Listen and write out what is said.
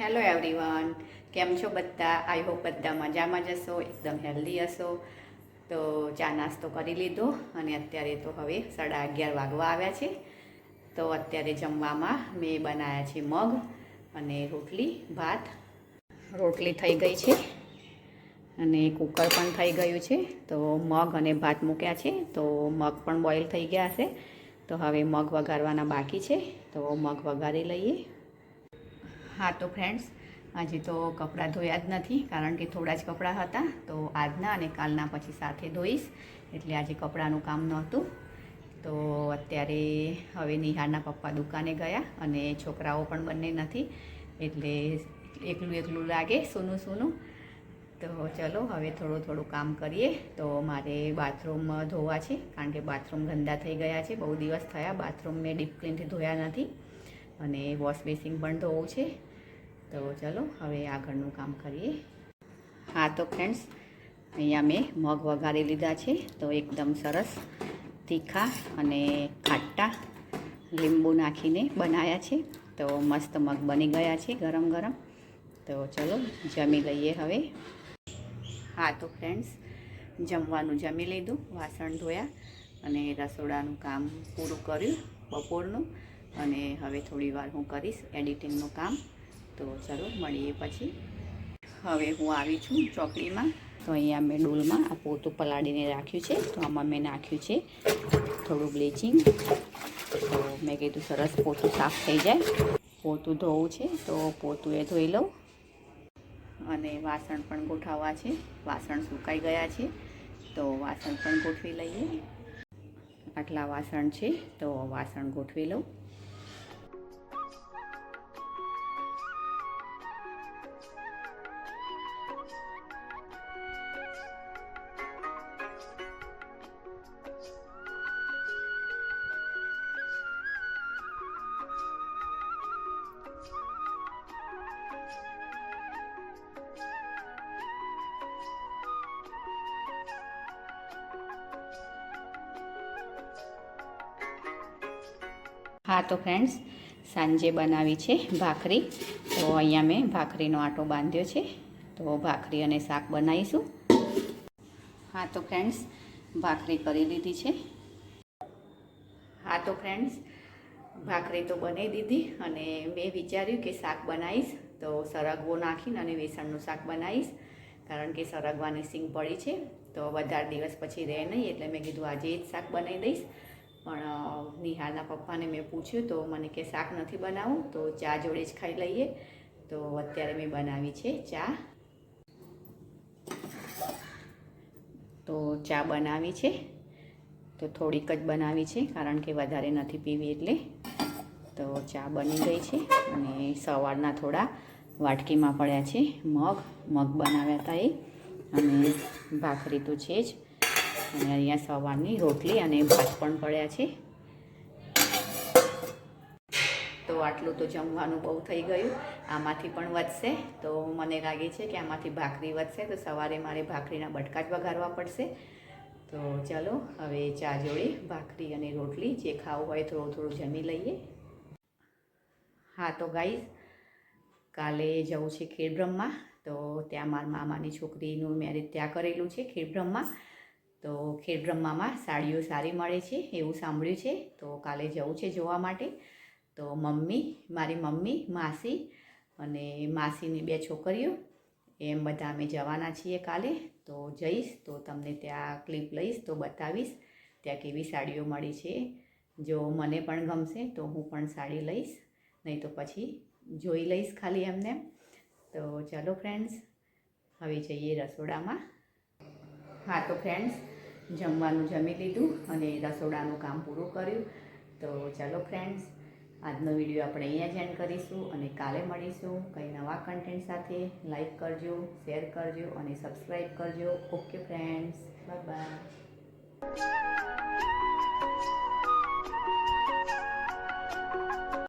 Hello everyone કેમ છો બધા? આઈ હોપ બધા મજામાં જ હશો, એકદમ હેલ્ધી હશો. તો ચા નાસ્તો કરી લીધો અને અત્યારે તો હવે સાડા અગિયાર વાગવા આવ્યા છે. તો અત્યારે જમવામાં મેં બનાવ્યા છે મગ અને રોટલી, ભાત. રોટલી થઈ ગઈ છે અને કુકર પણ થઈ ગયું છે. તો મગ અને ભાત મૂક્યા છે. તો મગ પણ બોઇલ થઈ ગયા હશે. તો હવે મગ વઘારવાના બાકી છે. તો મગ વઘારી લઈએ. હા, તો ફ્રેન્ડ્સ આજે તો કપડાં ધોયા જ નથી, કારણ કે થોડા જ કપડાં હતા. તો આજના અને કાલના પછી સાથે ધોઈશ, એટલે આજે કપડાંનું કામ નહોતું. તો અત્યારે હવે નિહાળના પપ્પા દુકાને ગયા અને છોકરાઓ પણ બંને નથી, એટલે એકલું એકલું લાગે સૂનું સૂનું. તો ચલો, હવે થોડું થોડું કામ કરીએ. તો મારે બાથરૂમ ધોવા છે, કારણ કે બાથરૂમ ગંદા થઈ ગયા છે. બહુ દિવસ થયા બાથરૂમ મેં ડીપ ક્લીનથી ધોયા નથી. અને વોશ બેસિંગ પણ ધોવું છે. તો ચલો, હવે આગળનું કામ કરીએ. હા, તો ફ્રેન્ડ્સ અહીંયા મેં મગ વઘારી લીધા છે, તો એકદમ સરસ તીખા અને ખાટા લીંબુ નાખીને બનાવ્યા છે. તો મસ્ત મગ બની ગયા છે, ગરમ ગરમ. તો ચલો, જમી લઈએ હવે. હા, તો ફ્રેન્ડ્સ જમવાનું જમી લીધું, વાસણ ધોયા અને રસોડાનું કામ પૂરું કર્યું બપોરનું. અને હવે થોડી વાર હું કરીશ એડિટિંગનું કામ. તો ચાલો મળીએ પછી. હવે હું આવી છું ચોકડીમાં. તો અહીંયા મેં ડોલમાં આ પોતું પલાળીને રાખ્યું છે. તો આમાં મેં નાખ્યું છે થોડું બ્લીચિંગ. તો મેં કીધું સરસ પોતું સાફ થઈ જાય. પોતું ધોવું છે તો પોતું એ ધોઈ લઉં. અને વાસણ પણ ગોઠવવા છે. વાસણ સુકાઈ ગયા છે. તો વાસણ પણ ગોઠવી લઈએ. આટલા વાસણ છે તો વાસણ ગોઠવી લઉં. હા, તો ફ્રેન્ડ્સ સાંજે બનાવી છે ભાખરી. તો અહીંયા મેં ભાખરીનો આટો બાંધ્યો છે. તો ભાખરી અને શાક બનાવીશું. હા, તો ફ્રેન્ડ્સ ભાખરી કરી દીધી છે. હા, તો ફ્રેન્ડ્સ ભાખરી તો બનાવી દીધી અને મેં વિચાર્યું કે શાક બનાવીશ. તો સરગવો નાખીને અને વેસણનું શાક બનાવીશ. કારણ કે સરગવાની સિંગ પડી છે. તો વધારે દિવસ પછી રહે નહીં, એટલે મેં કીધું આજે જ શાક બનાવી દઈશ. પણ નિહાળના પપ્પાને મેં પૂછ્યું, તો મને કે શાક નથી બનાવવું તો ચા જોડે જ ખાઈ લઈએ. તો અત્યારે મેં બનાવી છે ચા. તો ચા બનાવી છે. તો થોડીક જ બનાવી છે, કારણ કે વધારે નથી પીવી એટલે. તો ચા બની ગઈ છે અને સવારના થોડા વાટકીમાં પડ્યા છે મગ. મગ બનાવ્યા હતા એ. અને ભાખરી તો છે જ. અને અહીંયા સવારની રોટલી અને ભાત પણ પડ્યા છે. તો આટલું તો જમવાનું બહુ થઈ ગયું. આમાંથી પણ વધશે. તો મને લાગે છે કે આમાંથી ભાખરી વધશે. તો સવારે મારે ભાખરીના બટકા જ વઘારવા પડશે. તો ચાલો, હવે ચા જોડે ભાખરી અને રોટલી જે ખાવું હોય થોડું થોડું જમી લઈએ. હા, તો ગાઈઝ, કાલે જવું છે ખેડબ્રહ્મા. તો ત્યાં મારા મામાની છોકરીનું મેરેજ ત્યાં કરેલું છે ખેડબ્રહ્મા. તો ખેડબ્રહ્મામાં સાડીઓ સારી મળે છે એવું સાંભળ્યું છે. તો કાલે જવું છે જોવા માટે. તો મમ્મી, મારી મમ્મી, માસી અને માસીની બે છોકરીઓ, એમ બધા અમે જવાના છીએ કાલે. તો જઈશ, તો તમને ત્યાં ક્લિપ લઈશ, તો બતાવીશ ત્યાં કેવી સાડીઓ મળી છે. જો મને પણ ગમશે તો હું પણ સાડી લઈશ, નહીં તો પછી જોઈ લઈશ ખાલી એમને. તો ચાલો ફ્રેન્ડ્સ હવે જઈએ રસોડામાં. હા, તો ફ્રેન્ડ્સ જમવાનું જમી લીધું અને રસોડાનું કામ પૂરું કર્યું. તો ચાલો ફ્રેન્ડ્સ આજનો વીડિયો આપણે અહીંયા જ એન્ડ કરીશું અને કાલે મળીશું. કંઈ નવા કન્ટેન્ટ સાથે લાઈક કરજો શેર કરજો અને સબસ્ક્રાઈબ કરજો. Okay friends bye bye